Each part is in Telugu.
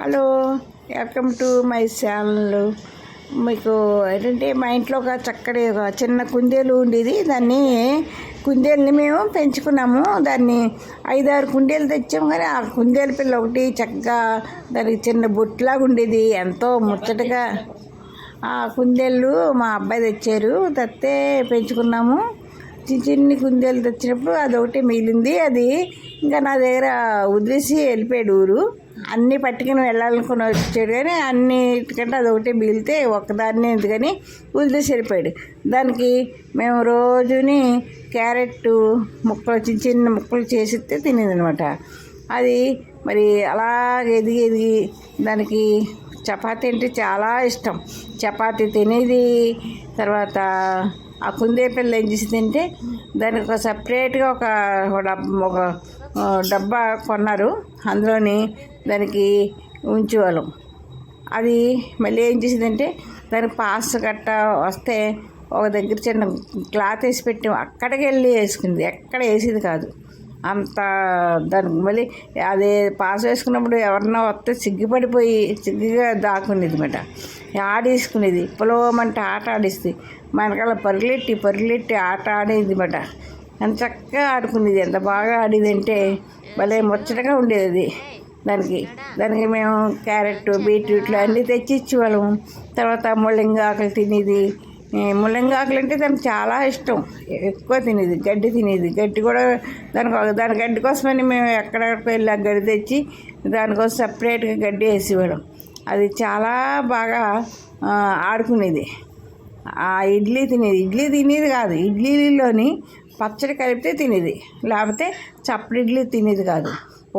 Hello welcome to my channel మీకు ఏంటంటే మా ఇంట్లో ఒక చక్కటి ఒక చిన్న కుందేలు ఉండేది. దాన్ని కుందేలుని మేము పెంచుకున్నాము. దాన్ని ఐదారు కుందేలు తెచ్చాము కానీ ఆ కుందేలు పిల్ల ఒకటి చక్కగా దానికి చిన్న బొట్టులాగా ఉండేది. ఎంతో ముచ్చటగా ఆ కుందేళ్ళు మా అబ్బాయి తెచ్చారు. తత్తే పెంచుకున్నాము. చిన్న చిన్ని కుందేలు తెచ్చినప్పుడు అది ఒకటి మిగిలింది. అది ఇంకా నా దగ్గర వదిలేసి వెళ్ళిపోయాడు ఊరు. అన్నీ పట్టుకుని వెళ్ళాలనుకుని వచ్చాడు కానీ అన్నిటికంటే అది ఒకటి మిగిలితే ఒక్కదాన్నే ఎందుకని వదిలేసి సరిపోయాడు దానికి మేము రోజుని క్యారెట్ ముక్కలు చిన్న చిన్న ముక్కలు చేసిస్తే తినేది అనమాట అది మరి అలాగే ఎదిగి ఎదిగి దానికి చపాతీ అంటే చాలా ఇష్టం. చపాతీ తినేది తర్వాత ఆ కుందే పిల్ల ఏం చేసి తింటే దానికి ఒక సపరేట్గా ఒక ఒక ఒక డబ్బా కొన్నారు. అందులోని దానికి ఉంచేవాళ్ళం అది మళ్ళీ ఏం చేసిందంటే దానికి పాస్ గట్ట వస్తే ఒక దగ్గర చిన్న క్లాత్ వేసి పెట్టాం. అక్కడికి వెళ్ళి వేసుకుంది. ఎక్కడ వేసేది కాదు. అంత దానికి మళ్ళీ అదే పాస్ వేసుకున్నప్పుడు ఎవరన్నా వస్తే సిగ్గుపడిపోయి సిగ్గుగా దాక్కునేది అనమాట ఆడేసుకునేది. పొలవమంటే ఆట ఆడిస్తే మనకల్లా వెనకాల పరుగులెట్టి పరుగులెట్టి ఆట ఆడేది అనమాట ఎంత చక్కగా ఆడుకునేది. ఎంత బాగా ఆడేదంటే భలే ముచ్చటగా ఉండేది అది. దానికి దానికి మేము క్యారెట్ బీట్రూట్లు అన్నీ తెచ్చి ఇచ్చేవాళ్ళము తర్వాత ముళ్ళంగి ఆకులు తినేది. ఈ ఆకులు అంటే దానికి చాలా ఇష్టం. ఎక్కువ తినేది గడ్డి తినేది. గడ్డి కూడా దానికి దాని గడ్డి కోసమని మేము ఎక్కడెక్కడికి వెళ్ళి. ఆ గడ్డి తెచ్చి దానికోసం సపరేట్గా గడ్డి వేసేవాళ్ళం. అది చాలా బాగా ఆడుకునేది. ఆ ఇడ్లీ తినేది. ఇడ్లీ తినేది కాదు. ఇడ్లీలోని పచ్చడి కలిపితే తినేది. లేకపోతే చప్పటి ఇడ్లీ తినేది కాదు.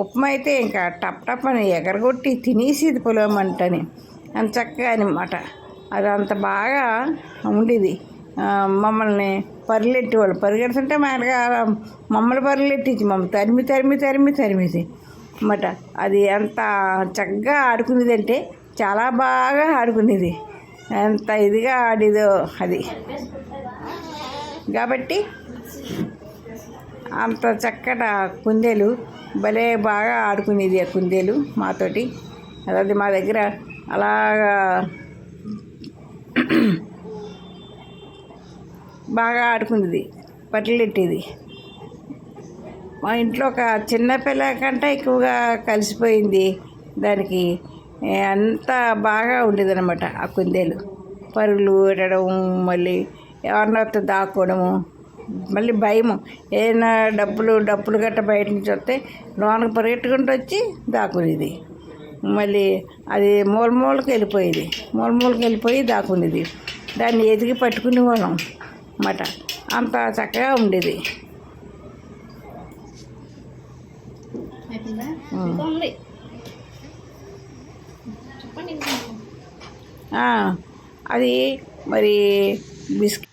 ఉప్మా అయితే ఇంకా టప్ టప్ అని ఎగరగొట్టి తినేసేది పొలమంటని అంత చక్కగా అనమాట అది అంత బాగా ఉండేది. మమ్మల్ని పరిగెట్టేవాళ్ళు పరిగెడుతుంటే మా మమ్మల్ని పరిగెట్టించి మమ్మల్ని తరిమి తరిమి తరిమి తరిమేది అన్నమాట. అది ఎంత చక్కగా ఆడుకునేది అంటే చాలా బాగా ఆడుకునేది. ఎంత ఇదిగా ఆడేదో అది. కాబట్టి అంత చక్కట కుందేలు భలే బాగా ఆడుకునేది ఆ కుందేలు మాతోటి. అది మా దగ్గర అలాగా బాగా ఆడుకునేది పట్లెట్టేది మా ఇంట్లో ఒక చిన్నపిల్ల కంటే ఎక్కువగా కలిసిపోయింది దానికి. అంతా అంత బాగా ఉండేదన్నమాట ఆ కుందేలు. పరుగులు పెట్టడం మళ్ళీ ఎవరినొత్త దాక్కోవడము మళ్ళీ భయము. ఏదైనా డబ్బులు డబ్బులు గట్ట బయట నుంచి వస్తే లోనకు పరిగెట్టుకుంటూ వచ్చి దాక్కునేది. మళ్ళీ అది మూల మూలకి వెళ్ళిపోయేది. మూల మూలకి వెళ్ళిపోయి దాక్కునేది. దాన్ని ఎదిగి పట్టుకునే వాళ్ళం అన్నమాట. అంత చక్కగా ఉండేది. అది మరి బిస్కెట్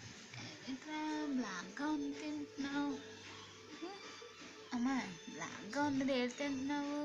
బ్లాక్గా ఉంది తింటున్నావు? అమ్మా బ్లాక్గా ఉంది ఏది తింటున్నావు?